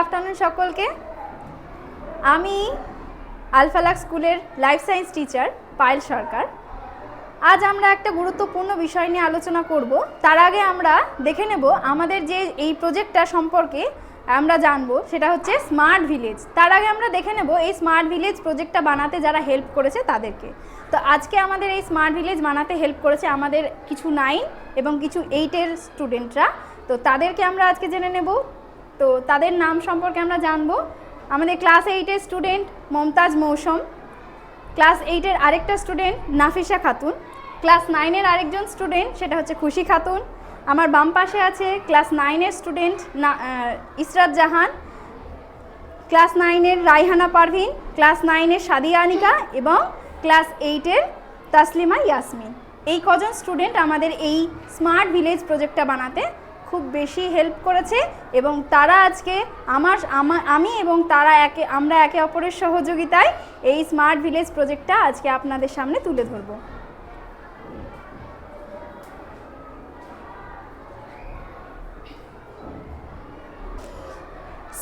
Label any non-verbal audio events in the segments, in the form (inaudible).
Afternoon সকলকে। আমি আলফালাক স্কুলের life science teacher Payel Sarkar. আজ আমরা একটা গুরুত্বপূর্ণ বিষয় নিয়ে আলোচনা করব। তার আগে আমরা দেখে নেব আমাদের যে এই প্রজেক্টটা সম্পর্কে আমরা জানব, সেটা হচ্ছে স্মার্ট ভিলেজ তার আগে আমরা দেখে নেব এই স্মার্ট ভিলেজ প্রজেক্টটা বানাতে যারা হেল্প করেছে তাদেরকে। তো আজকে আমাদের এই স্মার্ট ভিলেজ বানাতে হেল্প করেছে আমাদের কিছু নাইন এবং কিছু এইটের স্টুডেন্টরা তো তাদেরকে আমরা আজকে জেনে নেব তো তাদের নাম সম্পর্কে আমরা জানব। আমাদের ক্লাস এইটের স্টুডেন্ট মমতাজ মৌসুম ক্লাস এইটের আরেকটা স্টুডেন্ট নাফিসা খাতুন ক্লাস নাইনের আরেকজন স্টুডেন্ট সেটা হচ্ছে খুশি খাতুন। আমার বাম পাশে আছে ক্লাস নাইনের স্টুডেন্ট ইসরাত জাহান ক্লাস নাইনের রাইহানা পারভিন ক্লাস নাইনের সাদিয়া আনিকা এবং ক্লাস এইটের তাসলিমা ইয়াসমিন। এই কজন স্টুডেন্ট আমাদের এই স্মার্ট ভিলেজ প্রজেক্টটা বানাতে খুব বেশি হেল্প করেছে এবং তারা আজকে আমার, আমি এবং তারা একে, আমরা একে অপরের সহযোগিতায় এই স্মার্ট ভিলেজ প্রজেক্টটা আজকে আপনাদের সামনে তুলে ধরবো।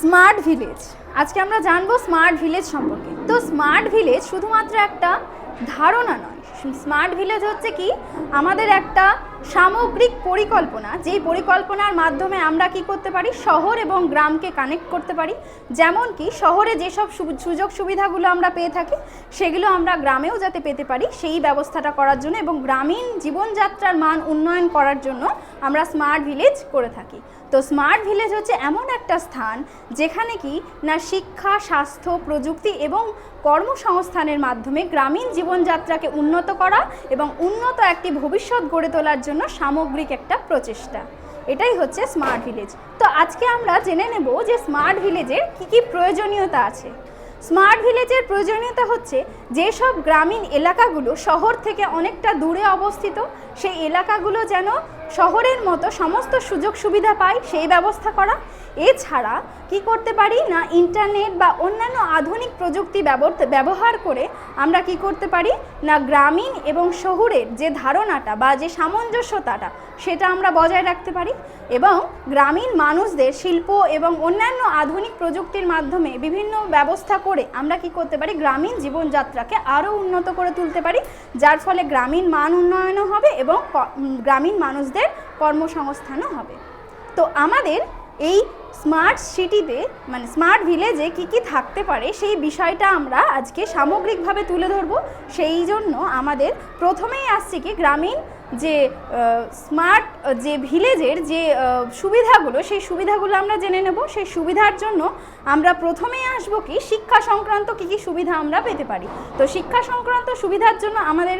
স্মার্ট ভিলেজ আজকে আমরা জানব স্মার্ট ভিলেজ সম্পর্কে। তো স্মার্ট ভিলেজ শুধুমাত্র একটা ধারণা নয়। স্মার্ট ভিলেজ হচ্ছে কি? আমাদের একটা সামগ্রিক পরিকল্পনা, যেই পরিকল্পনার মাধ্যমে আমরা কি করতে পারি? শহর এবং গ্রামকে কানেক্ট করতে পারি। যেমন কি, শহরে যেসব সুযোগ সুবিধাগুলো আমরা পেয়ে থাকি, সেগুলো আমরা গ্রামেও যাতে পেতে পারি, সেই ব্যবস্থাটা করার জন্য এবং গ্রামীণ জীবনযাত্রার মান উন্নয়ন করার জন্য আমরা স্মার্ট ভিলেজ করে থাকি। তো স্মার্ট ভিলেজ হচ্ছে এমন একটা স্থান, যেখানে কি না শিক্ষা, স্বাস্থ্য, প্রযুক্তি এবং কর্মসংস্থানের মাধ্যমে গ্রামীণ জীবনযাত্রাকে উন্নত করা এবং উন্নত একটি ভবিষ্যৎ গড়ে তোলার জন্য সামগ্রিক একটা প্রচেষ্টা। এটাই হচ্ছে স্মার্ট ভিলেজ তো আজকে আমরা জেনে নেব যে স্মার্ট ভিলেজের কি কি প্রয়োজনীয়তা আছে। স্মার্ট ভিলেজের প্রয়োজনীয়তা হচ্ছে যেসব গ্রামীণ এলাকাগুলো শহর থেকে অনেকটা দূরে অবস্থিত, সেই এলাকাগুলো যেন শহরের মতো সমস্ত সুযোগ সুবিধা পায়, সেই ব্যবস্থা করা। এছাড়া কি করতে পারি? না ইন্টারনেট বা অন্যান্য আধুনিক প্রযুক্তি ব্যবহার করে আমরা কি করতে পারি? না, গ্রামীণ এবং শহুরের যে ধারণাটা বা যে সামঞ্জস্যতাটা, সেটা আমরা বজায় রাখতে পারি এবং গ্রামীণ মানুষদের শিল্প এবং অন্যান্য আধুনিক প্রযুক্তির মাধ্যমে বিভিন্ন ব্যবস্থা করে আমরা কি করতে পারি? গ্রামীণ জীবনযাত্রাকে আরও উন্নত করে তুলতে পারি, যার ফলে গ্রামীণ মান উন্নয়নও হবে এবং গ্রামীণ মানুষদের কর্মসংস্থানও হবে। তো আমাদের এই স্মার্ট সিটিতে মানে স্মার্ট ভিলেজে কি কি থাকতে পারে সেই বিষয়টা আমরা আজকে সামগ্রিকভাবে তুলে ধরব। সেই জন্য আমাদের প্রথমেই আসছে কি, গ্রামীণ যে স্মার্ট যে ভিলেজের যে সুবিধাগুলো, সেই সুবিধাগুলো আমরা জেনে নেব। সেই সুবিধার জন্য আমরা প্রথমেই আসব কি, শিক্ষা সংক্রান্ত কী কী সুবিধা আমরা পেতে পারি। তো শিক্ষা সংক্রান্ত সুবিধার জন্য আমাদের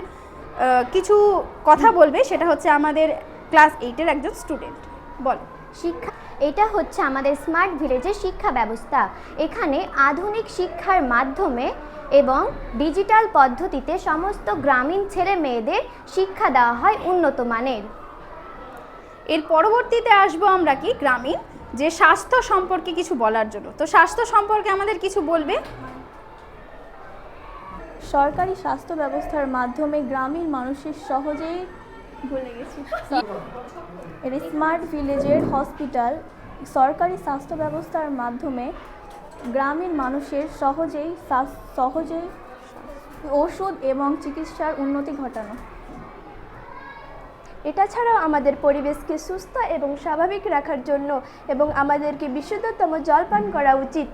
কিছু কথা বলবে। সেটা হচ্ছে আমাদের ক্লাস এইটের একজন স্টুডেন্ট বলো। শিক্ষা এটা হচ্ছে আমাদের স্মার্ট ভিলেজের শিক্ষা ব্যবস্থা। এখানে আধুনিক শিক্ষার মাধ্যমে এবং ডিজিটাল পদ্ধতিতে সমস্ত গ্রামীণ ছেলে মেয়েদের শিক্ষা দেওয়া হয় উন্নত মানের। এর পরবর্তীতে আসব আমরা কি গ্রামীণ যে স্বাস্থ্য সম্পর্কে কিছু বলার জন্য। তো স্বাস্থ্য সম্পর্কে আমাদের কিছু বলবে? সরকারি স্বাস্থ্য ব্যবস্থার মাধ্যমে গ্রামীণ মানুষের সহজেই (laughs) এর স্মার্ট ভিলেজের হসপিটাল। সরকারি স্বাস্থ্য ব্যবস্থার মাধ্যমে গ্রামীণ মানুষের সহজেই সহজেই ওষুধ এবং চিকিৎসার উন্নতি ঘটানো। এটা ছাড়াও আমাদের পরিবেশকে সুস্থ এবং স্বাভাবিক রাখার জন্য এবং আমাদেরকে বিশুদ্ধতম জল পান করা উচিত।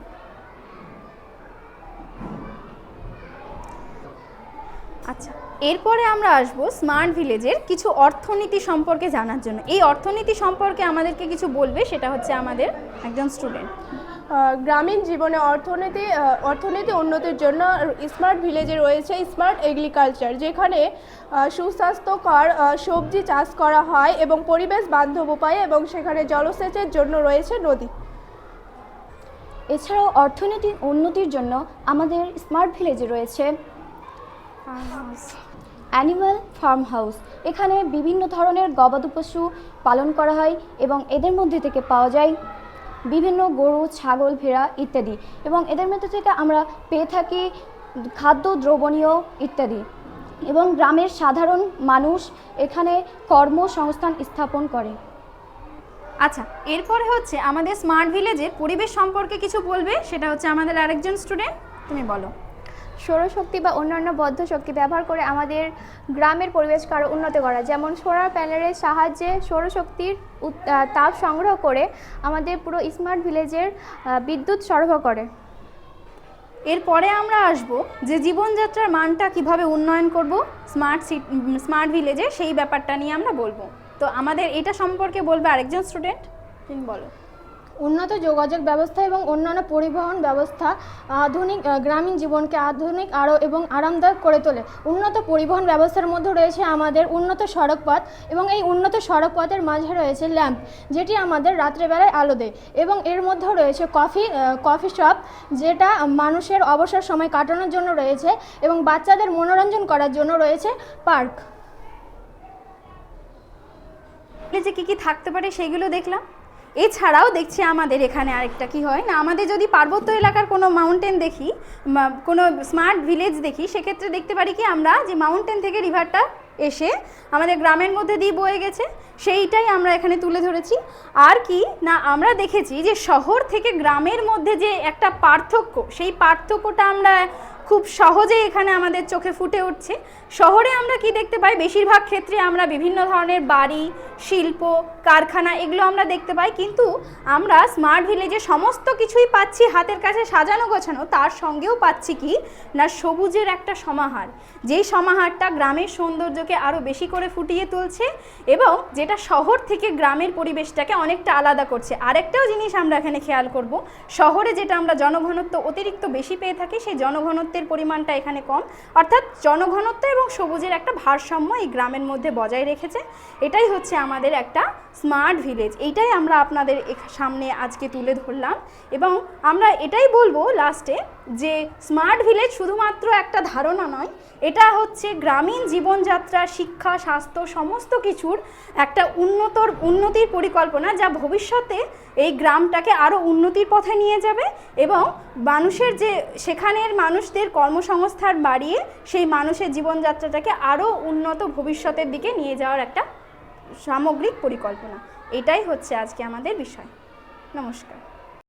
আচ্ছা। এরপরে আমরা আসব স্মার্ট ভিলেজের কিছু অর্থনীতি সম্পর্কে জানার জন্য। এই অর্থনীতি সম্পর্কে আমাদেরকে কিছু বলবে সেটা হচ্ছে আমাদের একজন স্টুডেন্ট গ্রামীণ জীবনে অর্থনীতি অর্থনীতি উন্নতির জন্য স্মার্ট ভিলেজে রয়েছে স্মার্ট এগ্রিকালচার যেখানে সুস্বাস্থ্যকর সবজি চাষ করা হয় এবং পরিবেশ বান্ধব উপায়ে এবং সেখানে জলসেচের জন্য রয়েছে নদী। এছাড়াও অর্থনীতির উন্নতির জন্য আমাদের স্মার্ট ভিলেজে রয়েছে অ্যানিম্যাল ফার্ম হাউস এখানে বিভিন্ন ধরনের গবাদি পশু পালন করা হয় এবং এদের মধ্যে থেকে পাওয়া যায় বিভিন্ন গরু, ছাগল, ভেড়া ইত্যাদি এবং এদের মধ্যে থেকে আমরা পেয়ে থাকি খাদ্য দ্রবণীয় ইত্যাদি এবং গ্রামের সাধারণ মানুষ এখানে কর্মসংস্থান স্থাপন করে। আচ্ছা এরপরে হচ্ছে আমাদের স্মার্ট ভিলেজের পরিবেশ সম্পর্কে কিছু বলবে? সেটা হচ্ছে আমাদের আরেকজন স্টুডেন্ট তুমি বলো। সৌরশক্তি বা অন্যান্য বদ্ধ শক্তি ব্যবহার করে আমাদের গ্রামের পরিবেশকে আরও উন্নত করা। যেমন সোলার প্যানেলের সাহায্যে সৌরশক্তির তাপ সংগ্রহ করে আমাদের পুরো স্মার্ট ভিলেজের বিদ্যুৎ সরবরাহ করে। এরপরে আমরা আসব যে জীবনযাত্রার মানটা কীভাবে উন্নয়ন করব, স্মার্ট স্মার্ট ভিলেজে সেই ব্যাপারটা নিয়ে আমরা বলব। তো আমাদের এটা সম্পর্কে বলবে আরেকজন স্টুডেন্ট? তুমি বলো। উন্নত যোগাযোগ ব্যবস্থা এবং অন্যান্য পরিবহন ব্যবস্থা আধুনিক গ্রামীণ জীবনকে আধুনিক আরও এবং আরামদায়ক করে তোলে। উন্নত পরিবহন ব্যবস্থার মধ্যে রয়েছে আমাদের উন্নত সড়কপথ এবং এই উন্নত সড়কপথের মাঝে রয়েছে ল্যাম্প, যেটি আমাদের রাত্রেবেলায় আলো দেয় এবং এর মধ্যেও রয়েছে কফি কফি শপ, যেটা মানুষের অবসর সময় কাটানোর জন্য রয়েছে এবং বাচ্চাদের মনোরঞ্জন করার জন্য রয়েছে পার্ক। যে কি কি থাকতে পারে সেগুলো দেখলাম। এছাড়াও দেখছি আমাদের এখানে আরেকটা কি হয় না, আমাদের যদি পার্বত্য এলাকার কোনো মাউন্টেন দেখি কোনো স্মার্ট ভিলেজ দেখি, সেক্ষেত্রে দেখতে পারি কি আমরা যে মাউন্টেন থেকে রিভারটা এসে আমাদের গ্রামের মধ্যে দিয়ে বয়ে গেছে, সেইটাই আমরা এখানে তুলে ধরেছি। আর কি না, আমরা দেখেছি যে শহর থেকে গ্রামের মধ্যে যে একটা পার্থক্য, সেই পার্থক্যটা আমরা খুব সহজেই এখানে আমাদের চোখে ফুটে উঠছে। শহরে আমরা কি দেখতে পাই? বেশিরভাগ ক্ষেত্রে আমরা বিভিন্ন ধরনের বাড়ি, শিল্প, কারখানা এগুলো আমরা দেখতে পাই। কিন্তু আমরা স্মার্ট ভিলেজে সমস্ত কিছুই পাচ্ছি, হাতের কাছে সাজানো গোছানো, তার সঙ্গেও পাচ্ছি কি? না, সবুজের একটা সমাহার। যেই সমাহারটা গ্রামের সৌন্দর্যকে আরও বেশি করে ফুটিয়ে তুলছে এবং যেটা শহর থেকে গ্রামের পরিবেশটাকে অনেকটা আলাদা করছে। আরেকটাও জিনিস আমরা এখানে খেয়াল করব, শহরে যেটা আমরা জনঘনত্ব অতিরিক্ত বেশি পেয়ে থাকি, সেই জনঘনত্বের পরিমাণটা এখানে কম। অর্থাৎ জনঘনত্ব এবং সবুজের একটা ভারসাম্য এই গ্রামের মধ্যে বজায় রেখেছে। এটাই হচ্ছে আমাদের একটা স্মার্ট ভিলেজ, এইটাই আমরা আপনাদের সামনে আজকে তুলে ধরলাম এবং আমরা এটাই বলব লাস্টে যে স্মার্ট ভিলেজ শুধুমাত্র একটা ধারণা নয়, এটা হচ্ছে গ্রামীণ জীবনযাত্রা, শিক্ষা, স্বাস্থ্য সমস্ত কিছুর একটা উন্নতর, উন্নতির পরিকল্পনা যা ভবিষ্যতে এই গ্রামটাকে আরও উন্নতির পথে নিয়ে যাবে এবং মানুষের যে, সেখানের মানুষদের কর্মসংস্থান বাড়িয়ে সেই মানুষের জীবনযাত্রাটাকে আরও উন্নত ভবিষ্যতের দিকে নিয়ে যাওয়ার একটা সামগ্রিক পরিকল্পনা। এটাই হচ্ছে আজকে আমাদের বিষয়। নমস্কার।